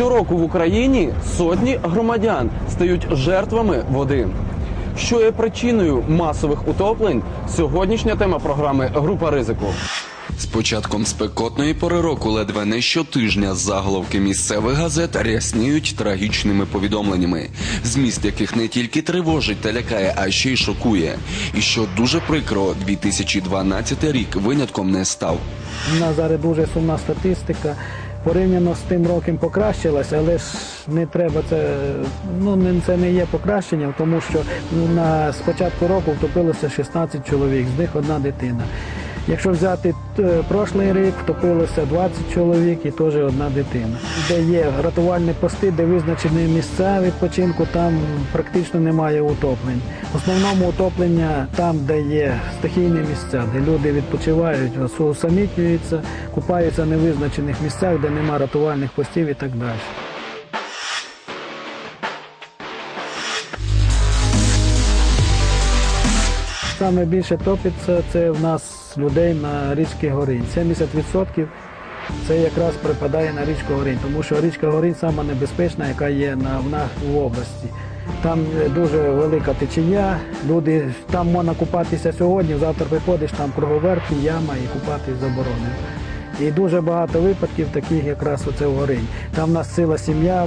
Щороку в Україні сотні громадян стають жертвами води. Що є причиною масових утоплень? Сьогоднішня тема програми Група ризику. З початком спекотної пори року ледве не щотижня заголовки місцевих газет рясніють трагічними повідомленнями, зміст яких не тільки тривожить та лякає, а ще й шокує. І що дуже прикро, 2012 рік винятком не став. У нас зараз дуже сумна статистика. Порівняно з тим роком покращилася, але ж не треба це. Ну це не є покращенням, тому що на з року втопилося 16 чоловік, з них одна дитина. Якщо взяти е, прошлий рік, втопилося 20 чоловік і теж одна дитина. Де є рятувальні пости, де визначені місця відпочинку, там практично немає утоплень. В основному утоплення там, де є стихійні місця, де люди відпочивають, усамітнюються, купаються в невизначених місцях, де немає рятувальних постів і так далі. Саме більше топиться це в нас людей на річці Горинь. 70% це якраз припадає на річку Горинь, тому що річка Горинь сама небезпечна, яка є на, в нас в області. Там е, дуже велика течія, люди там можна купатися сьогодні, завтра приходиш, там круговерт, і яма і купатись заборонено. І дуже багато випадків таких якраз оце в Горинь. Там в нас ціла сім'я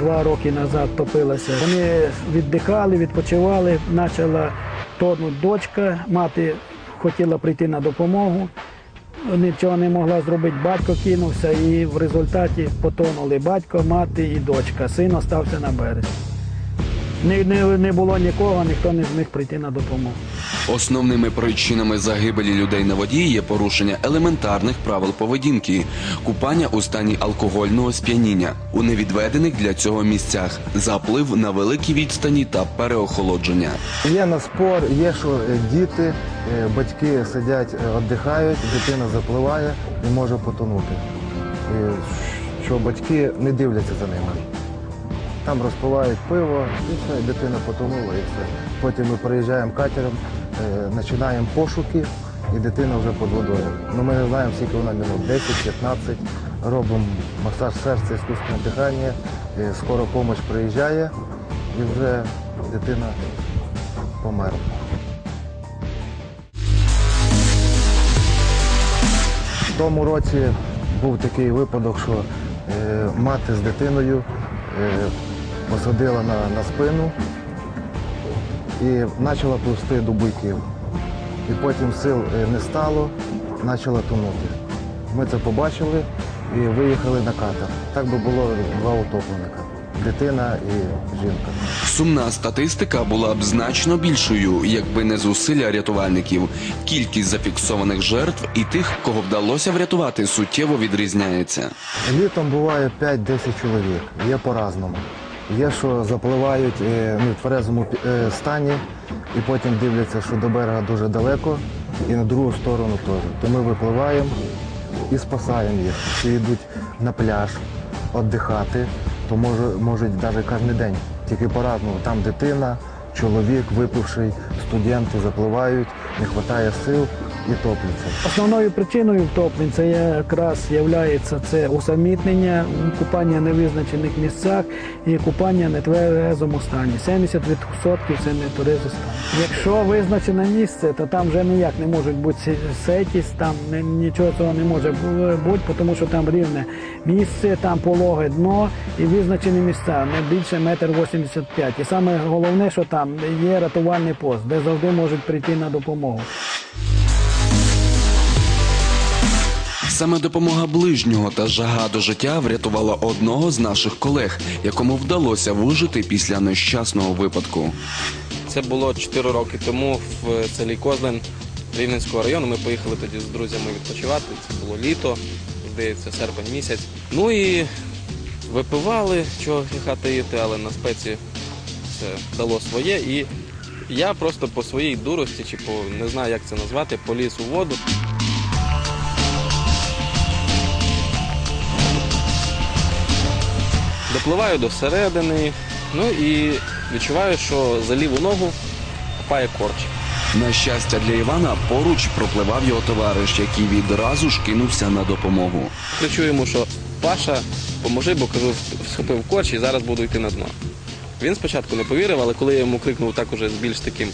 два роки назад топилася. Вони віддихали, відпочивали, почала тонуть дочка, мати хотіла прийти на допомогу. Нічого не могла зробити, батько кинувся і в результаті потонули батько, мати і дочка. Син остався на березі. Не, не, не було нікого, ніхто не зміг прийти на допомогу. Основними причинами загибелі людей на воді є порушення елементарних правил поведінки, купання у стані алкогольного сп'яніння у невідведених для цього місцях, заплив на великій відстані та переохолодження. Є на спор, є, що е, діти, е, батьки сидять, е, віддихають, дитина запливає і може потонути. І що батьки не дивляться за ними. Там розпивають пиво, і все, дитина потонула, і все. Потім ми приїжджаємо катером, починаємо пошуки, і дитина вже під водою. Ну, ми не знаємо, скільки вона минут, 10-15. Робимо масаж серця, іскусственне дихання, е, скоро допомога приїжджає, і вже дитина померла. В тому році був такий випадок, що е, мати з дитиною е, посадила на спину і почала пливти до буйків. І потім сил е, не стало, почала тонути. Ми це побачили і виїхали на катер. Так би було два утопленика дитина і жінка. Сумна статистика була б значно більшою, якби не зусилля рятувальників. Кількість зафіксованих жертв і тих, кого вдалося врятувати, суттєво відрізняється. Літом буває 5-10 чоловік, є по-разному. Є, що запливають е, ну, в тверезому е, стані і потім дивляться, що до берега дуже далеко, і на другу сторону теж. То ми випливаємо і спасаємо їх. Ті йдуть на пляж віддихати, то може, можуть навіть кожен день, тільки по-разному. Там дитина, чоловік, випивший, студенти запливають, не вистачає сил і топляться. Основною причиною втоплень це якраз є це усамітнення, купання в невизначених місцях і купання в нетверезому стані. 70% це не тверезий стан. Якщо визначене місце, то там вже ніяк не можуть бути сетість, там нічого цього не може бути, тому що там рівне місце, там пологе дно і визначені місця не більше метр 85. І саме головне, що там є рятувальний пост, де завжди можуть прийти на допомогу. Саме допомога ближнього та жага до життя врятувала одного з наших колег, якому вдалося вижити після нещасного випадку. Це було 4 роки тому в селі Козлин Рівненського району. Ми поїхали тоді з друзями відпочивати. Це було літо, здається, серпень місяць. Ну і випивали, чого гріха таїти, але на спеці це дало своє. І я просто по своїй дурості, чи по не знаю, як це назвати, поліз у воду. Допливаю до середини, ну і відчуваю, що за ліву ногу копає корч. На щастя для Івана поруч пропливав його товариш, який відразу ж кинувся на допомогу. Кричу йому, що Паша, допоможи, бо кажу, схопив корч і зараз буду йти на дно. Він спочатку не повірив, але коли я йому крикнув так уже з більш таким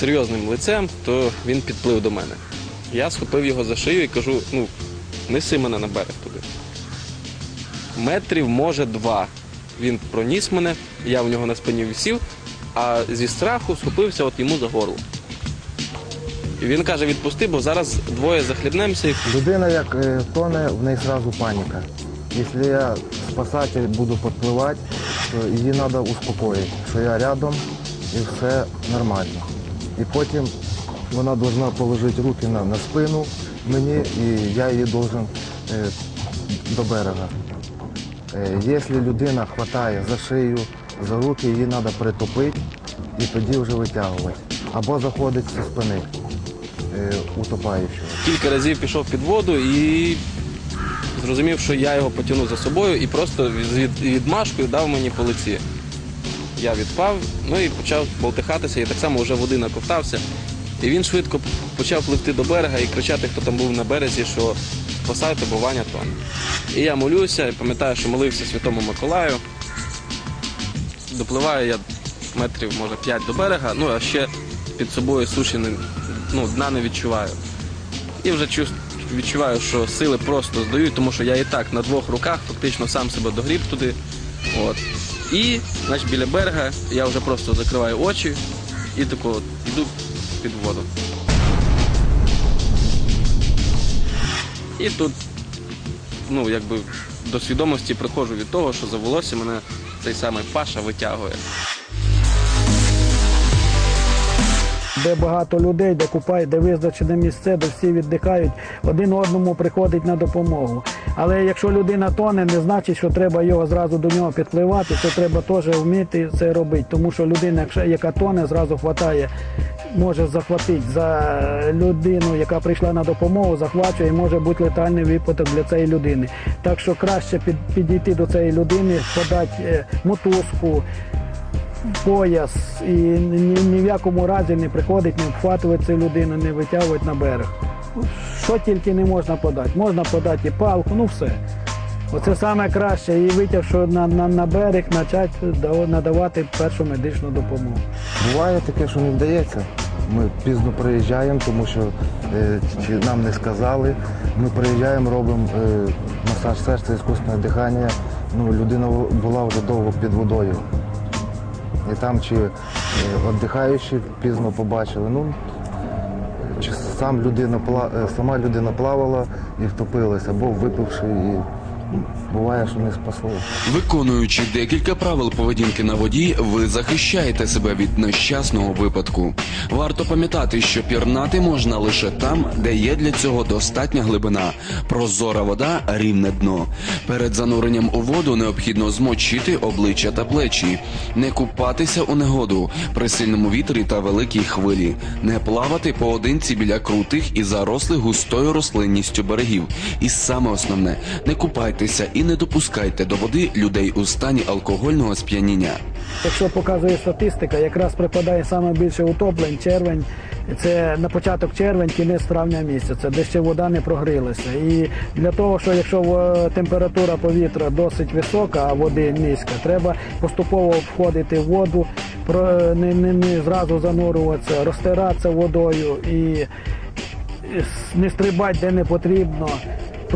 серйозним лицем, то він підплив до мене. Я схопив його за шию і кажу: ну, неси мене на берег. Метрів, може, два. Він проніс мене, я в нього на спині висів, а зі страху схопився от йому за горло. Він каже, відпусти, бо зараз двоє захлібнемося. Людина як е, тоне, в неї одразу паніка. Якщо я спасатель буду підпливати, то її треба успокоїти, що я рядом і все нормально. І потім вона повинна положити руки на, на спину мені і я її должен е, до берега. Е, якщо людина хватає за шию, за руки, її треба притопити і тоді вже витягувати. Або заходить зі спини е, утопаючого. Кілька разів пішов під воду і зрозумів, що я його потягну за собою і просто від- відмашкою дав мені по лиці. Я відпав, ну і почав болтихатися, і так само вже води наковтався. І він швидко почав пливти до берега і кричати, хто там був на березі, що спасайте, бо Ваня тоне. І я молюся, і пам'ятаю, що молився Святому Миколаю. Допливаю я метрів, може, 5 до берега, ну а ще під собою суші не, ну, дна не відчуваю. І вже відчуваю, що сили просто здають, тому що я і так на двох руках фактично сам себе догріб туди. От. І значить, біля берега я вже просто закриваю очі і тако йду під воду. І тут, ну, якби до свідомості приходжу від того, що за волосся мене цей самий Паша витягує. де багато людей, де купають, де визначене місце, де всі віддихають, один одному приходить на допомогу. Але якщо людина тоне, не значить, що треба його зразу до нього підпливати, це треба теж вміти це робити. Тому що людина, яка тоне, зразу хватає, може захватити за людину, яка прийшла на допомогу, захвачує і може бути летальний випадок для цієї людини. Так що краще під, підійти до цієї людини, подати е, мотузку, пояс і ні, ні в якому разі не приходить, не обхватувати цю людину, не витягувати на берег. Що тільки не можна подати. Можна подати і палку, ну все. Оце саме краще. І витягши на, на, на берег, почати надавати першу медичну допомогу. Буває таке, що не вдається. Ми пізно приїжджаємо, тому що е, чи нам не сказали. Ми приїжджаємо, робимо е, масаж серця, іскусне дихання. Ну, людина була вже довго під водою. І там чи е, віддихаючі пізно побачили. Ну, чи сам людина, е, сама людина плавала і втопилася, або випивши, і буває, що не спасло. Виконуючи декілька правил поведінки на воді, ви захищаєте себе від нещасного випадку. Варто пам'ятати, що пірнати можна лише там, де є для цього достатня глибина, прозора вода, рівне дно. Перед зануренням у воду необхідно змочити обличчя та плечі, не купатися у негоду при сильному вітрі та великій хвилі, не плавати поодинці біля крутих і зарослих густою рослинністю берегів. І саме основне, не купайтеся і не допускайте до води людей у стані алкогольного сп'яніння. Якщо показує статистика, якраз припадає саме більше утоплень, червень. Це на початок червень, кінець травня місяця, де ще вода не прогрілася. І для того, що якщо температура повітря досить висока, а води низька, треба поступово входити в воду, не, не, не зразу занурюватися, розтиратися водою і не стрибати де не потрібно.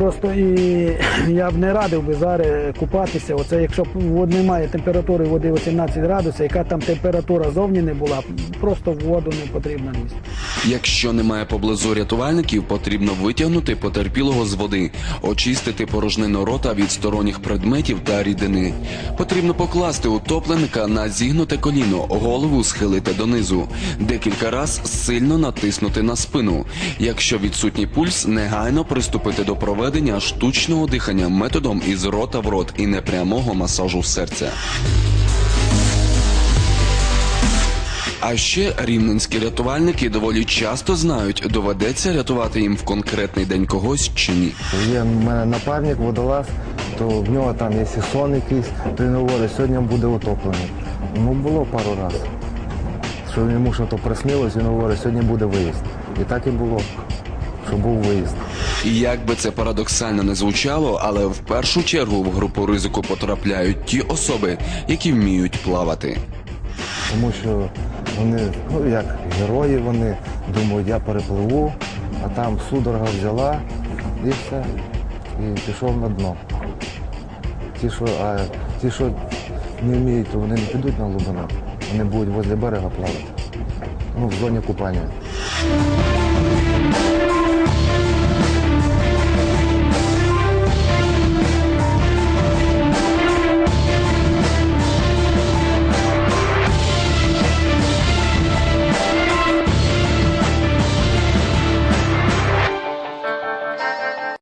Просто і я б не радив би зараз купатися. Оце якщо вод немає температури води 18 градусів, яка там температура зовні не була, просто в воду не потрібно лізти. Якщо немає поблизу рятувальників, потрібно витягнути потерпілого з води, очистити порожнину рота від сторонніх предметів та рідини. Потрібно покласти утопленика на зігнуте коліно, голову схилити донизу, декілька раз сильно натиснути на спину. Якщо відсутній пульс, негайно приступити до проведення штучного дихання методом із рота в рот і непрямого масажу серця. А ще рівненські рятувальники доволі часто знають, доведеться рятувати їм в конкретний день когось чи ні. Є в мене напарник, водолаз, то в нього там є сон якийсь, то він говорить, сьогодні буде утоплений. Ну було пару разів. Що йому що то приснилось, він говорить, сьогодні буде виїзд. І так і було, що був виїзд. І Як би це парадоксально не звучало, але в першу чергу в групу ризику потрапляють ті особи, які вміють плавати. Тому що вони, ну як герої, вони думають, я перепливу, а там судорога взяла і все. І пішов на дно. Ті, що, а ті, що не вміють, то вони не підуть на глибину, вони будуть возле берега плавати. Ну, в зоні купання.